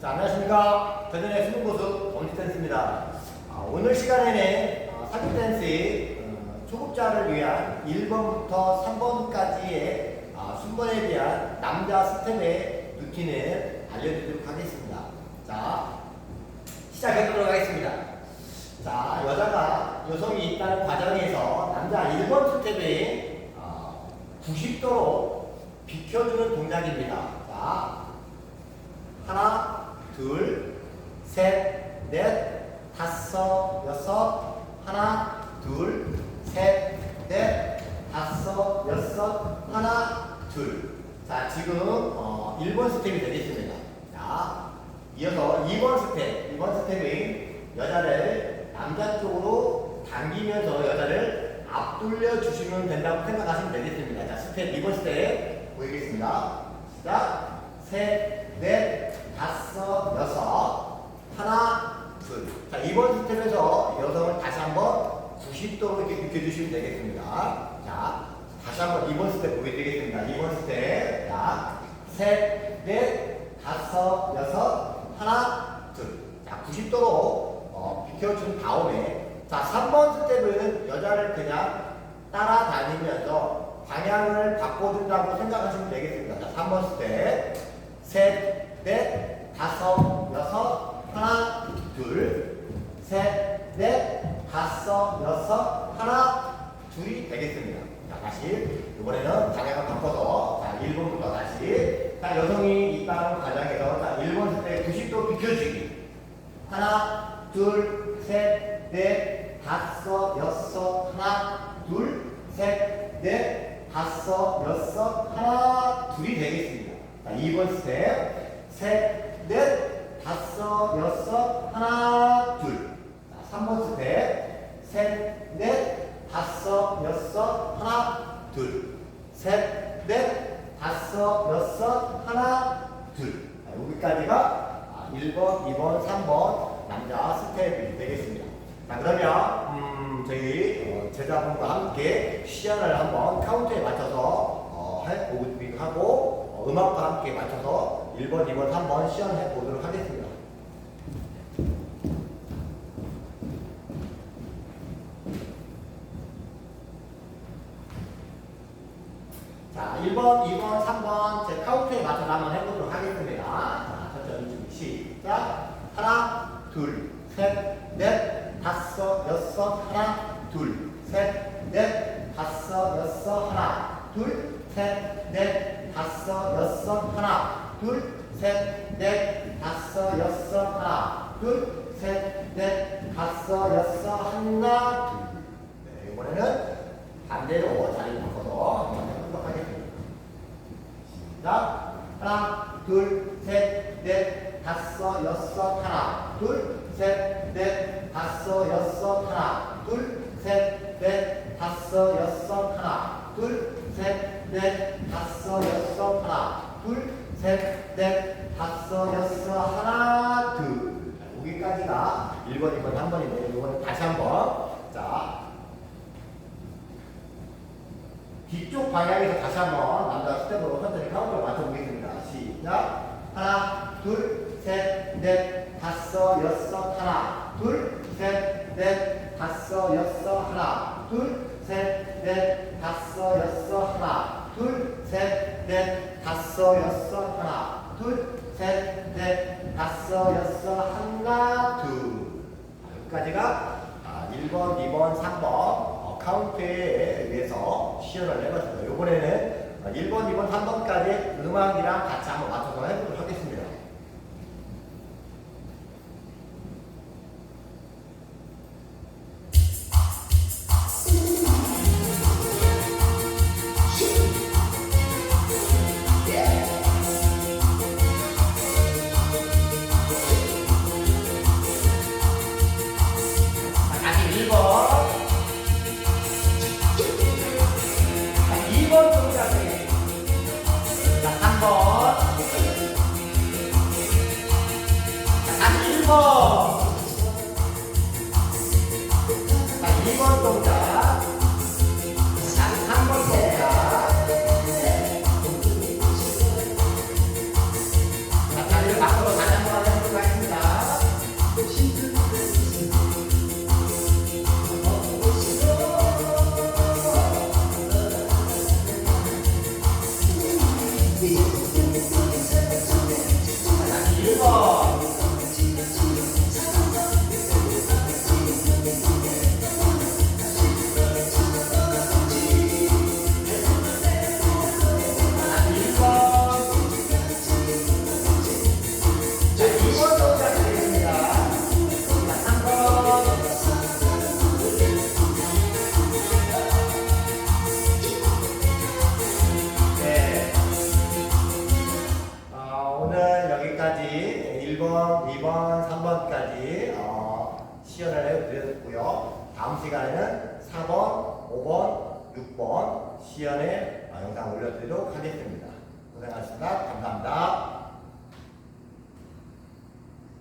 자, 안녕하십니까. 대전의 수능 고수 엄지댄스입니다. 아, 오늘 시간에는 어, 사기 댄스의 어, 초급자를 위한 1번부터 3번까지의 아, 순번에 대한 남자 스텝의 루틴을 알려드리도록 하겠습니다. 자, 시작해보도록 하겠습니다. 자, 여자가 여성이 있다는 과정에서 남자 1번 스텝에 어, 90도로 비켜주는 동작입니다. 자, 하나, 둘, 셋, 넷, 다섯, 여섯, 하나, 둘, 셋, 넷, 다섯, 여섯, 하나, 둘. 자, 지금 어, 1번 스텝이 되겠습니다. 자, 이어서 2번 스텝, 2번 스텝은 여자를 남자 쪽으로 당기면서 여자를 앞돌려 주시면 된다고 생각하시면 되겠습니다. 자, 스텝 2번 스텝 보이겠습니다. 시작. 셋, 넷, 다섯, 여섯, 하나, 둘. 자, 이번 스텝에서 여성을 다시 한번 90도로 이렇게 비켜주시면 되겠습니다. 자, 다시 한번 이번 스텝 보게 되겠습니다. 이번 스텝. 자, 셋, 넷, 다섯, 여섯, 하나, 둘. 자, 90도로 어, 비켜준 다음에 자, 3번 스텝은 여자를 그냥 따라다니면서 방향을 바꿔준다고 생각하시면 되겠습니다. 자, 3번 스텝. 셋, 넷, 다섯, 여섯, 하나, 둘, 셋, 넷, 다섯, 여섯, 하나, 둘이 되겠습니다. 자, 다시 이번에는 방향을 바꿔서 자, 1번부터 다시 자, 여성이 있다는 과정에서 자, 1번 스텝 90도 비켜주기 하나, 둘, 셋, 넷, 다섯, 여섯, 하나, 둘, 셋, 넷, 다섯, 여섯, 하나, 둘이 되겠습니다. 자, 2번 스텝. 셋, 넷, 다섯, 여섯, 하나, 둘. 자, 3번 스텝. 셋, 넷, 다섯, 여섯, 하나, 둘. 셋, 넷, 다섯, 여섯, 하나, 둘. 자, 여기까지가 아, 1번, 2번, 3번 남자 스텝이 되겠습니다. 자, 그러면 음, 저희 어, 제자분과 함께 시연을 한번 카운트에 맞춰서 어, 해보기도 하고 어, 음악과 함께 맞춰서 1번, 2번, 3번 시연해 보도록 하겠습니다. 자, 1번, 2번, 3번 제 카운트에 맞춰서 한번 해보도록 하겠습니다. 자, 천천히 준비 시작. 하나, 둘, 셋, 넷, 다섯, 여섯, 하나, 둘, 셋, 넷, 다섯, 여섯, 하나, 둘, 셋, 넷, 다섯, 여섯, 하나, 둘, 셋, 넷, 다섯, 여섯, 하나, 둘, 셋, 넷, 다섯, 여섯, 하나, 둘. 네, 이번에는 반대로 자리 바꿔서 한번 해보도록. 시작. 하나, 둘, 셋, 넷, 다섯, 여섯, 하나, 둘, 셋, 넷, 다섯, 여섯, 하나, 둘, 셋, 넷, 다섯, 여섯, 하나, 둘, 셋, 넷, 다섯, 여섯, 하나, 둘, 셋, 넷, 다섯, 여섯, 하나, 둘. 자, 여기까지가 1번, 2번, 3번인데, 이번에 다시 한 번. 자, 뒤쪽 방향에서 다시 한번 남자 스텝으로 천천히 카운트를 맞춰보겠습니다. 시작. 하나, 둘, 셋, 넷, 다섯, 여섯, 하나, 둘, 셋, 넷, 다섯, 여섯, 하나, 둘, 셋, 넷, 다섯, 여섯, 하나, 둘, 셋, 넷, 다섯, 여섯, 하나, 둘, 셋, 넷, 다섯, 여섯, 하나, 둘. 자, 여기까지가 아, 1번, 2번, 3번 어, 카운트에 의해서 시연을 해봤습니다. 이번에는 어, 1번, 2번, 3번까지 음악이랑 같이 한번 맞춰서 해보도록 하겠습니다. 어. 다음 시간에는 4번, 5번, 6번 시연에 어, 영상 올려드리도록 하겠습니다. 고생하셨습니다. 감사합니다.